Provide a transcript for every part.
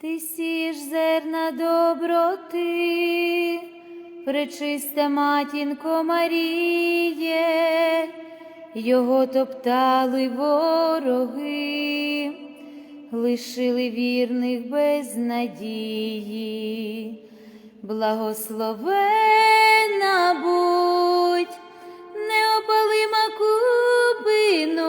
Ти сієш зерна доброти, пречиста матінко Маріє, його топтали вороги, лишили вірних без надії, благословена будь, неопалима купино,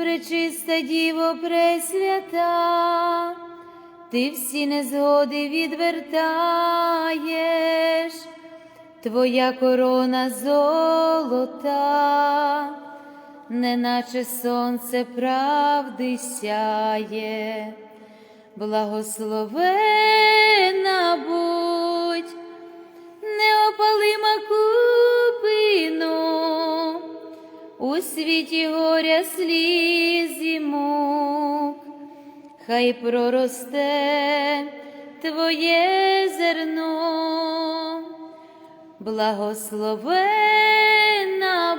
Пречиста діво пресвята, ти всі незгоди відвертаєш, твоя корона золота, неначе сонце правди сяє, благословена будь, неопалима купино, у світі горя сліз і мук, хай проросте твоє зерно, благословена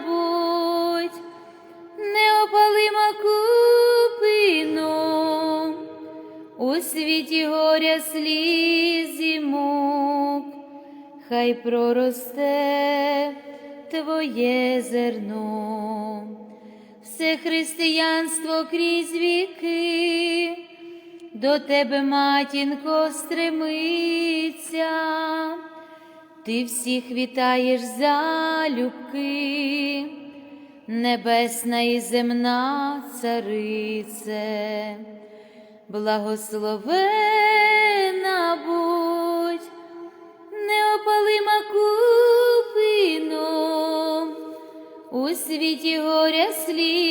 будь, неопалима купино, у світі горя сліз і мук, хай проросте твоє зерно, все християнство крізь віки, до тебе, матінко, стремиться, ти всіх вітаєш залюбки, небесна і земна царице, благословена будь. Неопалима купино, у світі горя мук,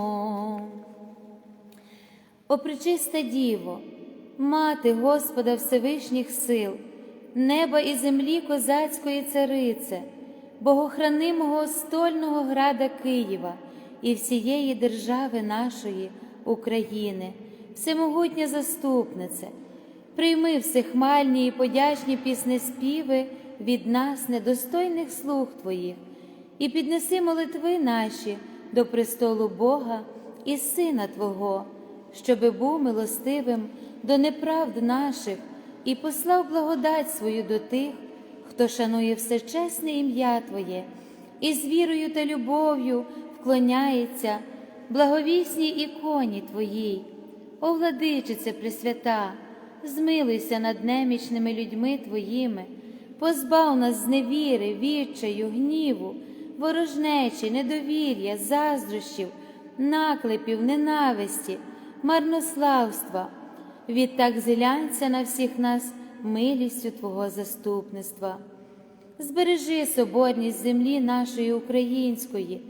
О пречиста Діво, мати Господа Всевишніх сил, неба і землі козацької царице, богохранимого стольного града Києва і всієї держави нашої України, всемогутня заступнице, прийми всехмальні і подячні пісни співи від нас, недостойних слуг Твоїх, і піднеси молитви наші до престолу Бога і Сина Твого, щоби був милостивим до неправд наших і послав благодать свою до тих, хто шанує всечесне ім'я Твоє, і з вірою та любов'ю вклоняється благовісній іконі Твоїй. О, владичице Пресвята, змилуйся над немічними людьми Твоїми, позбав нас з невіри, відчаю, гніву, ворожнечі, недовір'я, заздрощів, наклепів, ненависті, марнославства. Відтак зілянься на всіх нас милістю Твого заступництва. Збережи соборність землі нашої української,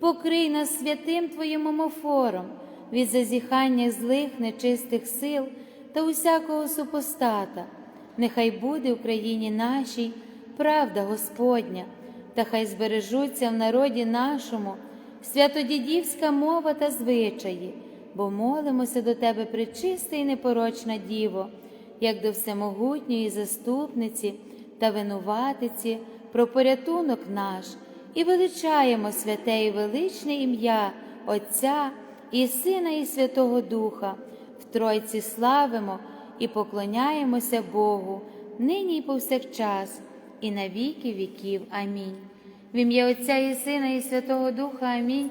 покрий нас святим Твоїм омофором від зазіхання злих нечистих сил та усякого супостата. Нехай буде в країні нашій правда Господня, та хай збережуться в народі нашому святодідівська мова та звичаї, бо молимося до Тебе, пречиста і непорочна Діво, як до всемогутньої заступниці та винуватиці про порятунок наш, і величаємо святе і величне ім'я Отця і Сина, і Святого Духа, в Тройці славимо і поклоняємося Богу, нині і повсякчас, і на віки віків. Амінь. В ім'я Отця і Сина, і Святого Духа Амінь.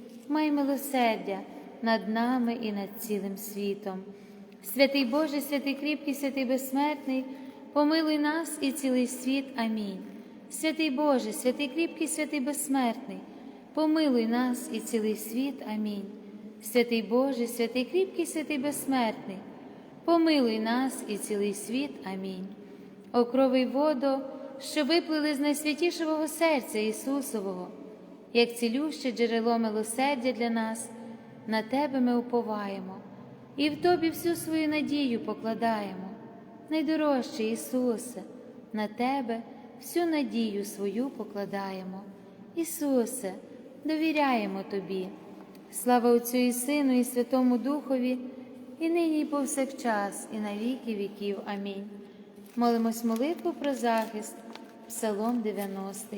май милосердя над нами і над цілим світом. Святий Боже, святий кріпкий, святий безсмертний, помилуй нас і цілий світ. Амінь. Святий Боже, святий кріпкий, святий безсмертний, помилуй нас і цілий світ. Амінь. Святий Боже, святий кріпкий, святий безсмертний, помилуй нас і цілий світ. Амінь. О крови водо, що виплили з найсвятішого серця Ісусового, як цілюще джерело милосердя для нас, на Тебе ми уповаємо і в Тобі всю свою надію покладаємо. Найдорожче Ісусе, на Тебе всю надію свою покладаємо. Ісусе, довіряємо Тобі. Слава Отцю і Сину, і Святому Духові, і нині, і повсякчас, і на віки віків. Амінь. Молимось молитву про захист, Псалом 90.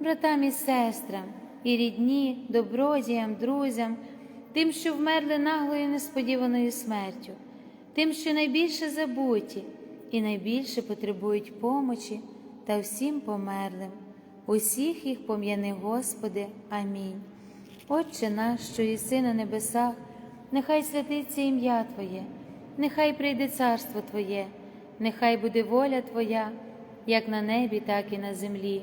братам і сестрам, і рідні, добродіям, друзям, тим, що вмерли наглою несподіваною смертю, тим, що найбільше забуті і найбільше потребують помочі та всім померлим. Усіх їх пом'яни, Господи. Амінь. Отче наш, що єси на небесах, нехай святиться ім'я Твоє, нехай прийде царство Твоє, нехай буде воля Твоя, як на небі, так і на землі.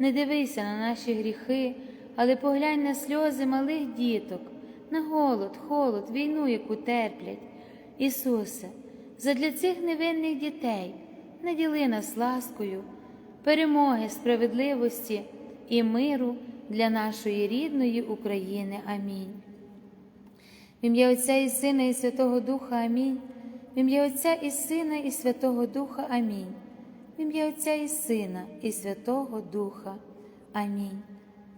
не дивися на наші гріхи, але поглянь на сльози малих діток, на голод, холод, війну, яку терплять. Ісусе, задля цих невинних дітей наділи нас ласкою, перемоги, справедливості і миру для нашої рідної України. Амінь. В ім'я Отця і Сина, і Святого Духа Амінь. В ім'я Отця і Сина, і Святого Духа Амінь. В ім'я Отця і Сина, і Святого Духа. Амінь.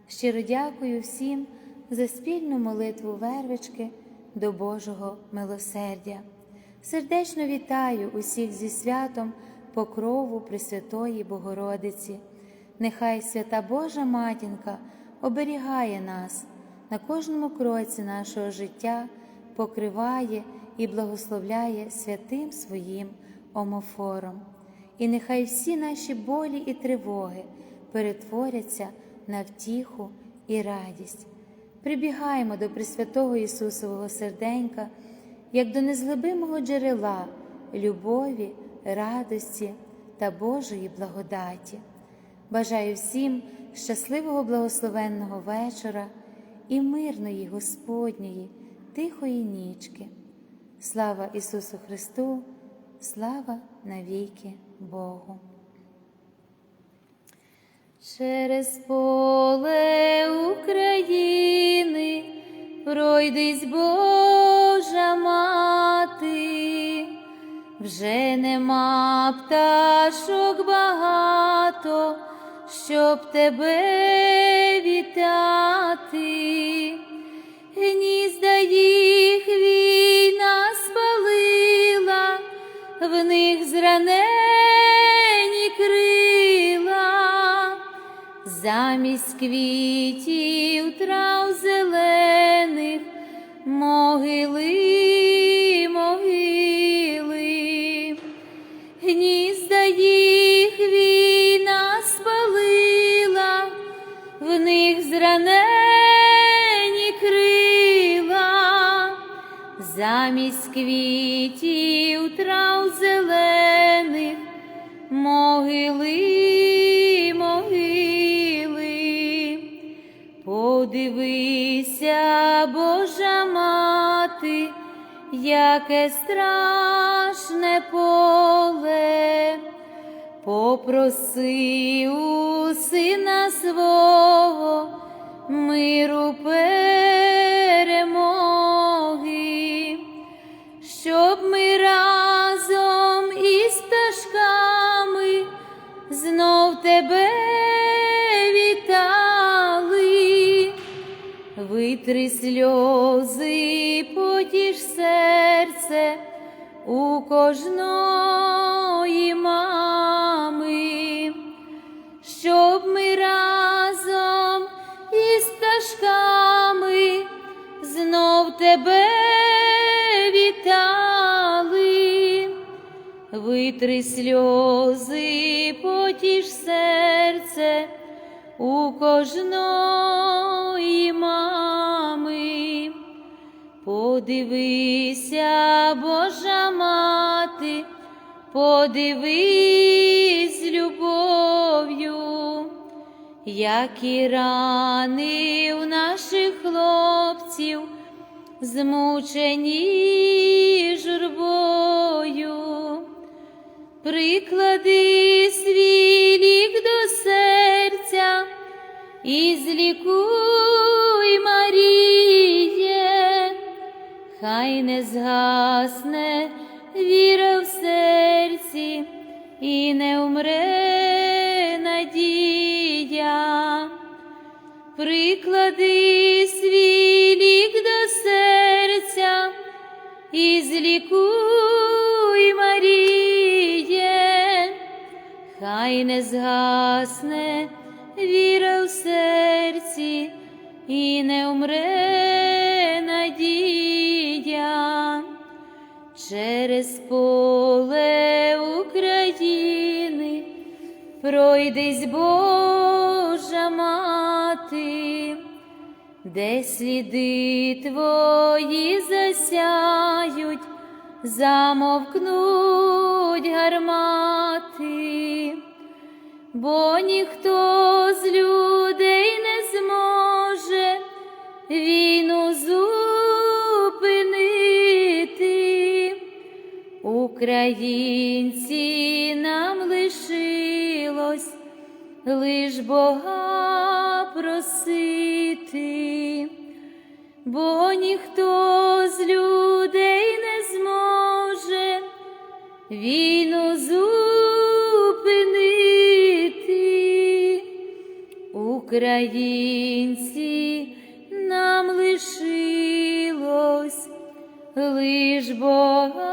Щиро дякую всім за спільну молитву вервички до Божого милосердя. Сердечно вітаю усіх зі святом покрову Пресвятої Богородиці. Нехай свята Божа матінка оберігає нас на кожному кроці нашого життя, покриває і благословляє святим своїм омофором. І нехай всі наші болі і тривоги перетворяться на втіху і радість. Прибігаємо до Пресвятого Ісусового серденька, як до незглибимого джерела любові, радості та Божої благодаті. Бажаю всім щасливого благословенного вечора і мирної Господньої, тихої нічки. Слава Ісусу Христу, слава навіки Богу. Через поле України пройдись Божа мати, вже нема пташок багато, щоб тебе вітати. Гнізда їх спалила, в них зранені крила, замість квітів трав зелених, могили, замість квітів трав зелених, могили, могили, подивися, Божа мати, яке страшне поле, попроси у сина свого миру перемоги, витри сльози, потіш серце у кожної мами, щоб ми разом із пташками знов тебе вітали, витри сльози, потіш серце у кожної мами. Подивися, Божа мати, подивись любов'ю, які рани у наших хлопців, змучені журбою, приклади свій лік до серця і злікуй, Маріє, хай не згасне віра в серці і не умре надія. Приклади свій лік до серця і злікуй, Маріє, хай не згасне віра в серці і не умре надія. Через поле України пройдись Божа мати, де сліди твої засяють, замовкнуть гармати, бо ніхто з людей не зможе війну зупинити. Українці нам лишилось лиш Бога просити, бо ніхто з людей не зможе війну зупинити. Українці лиш Бога.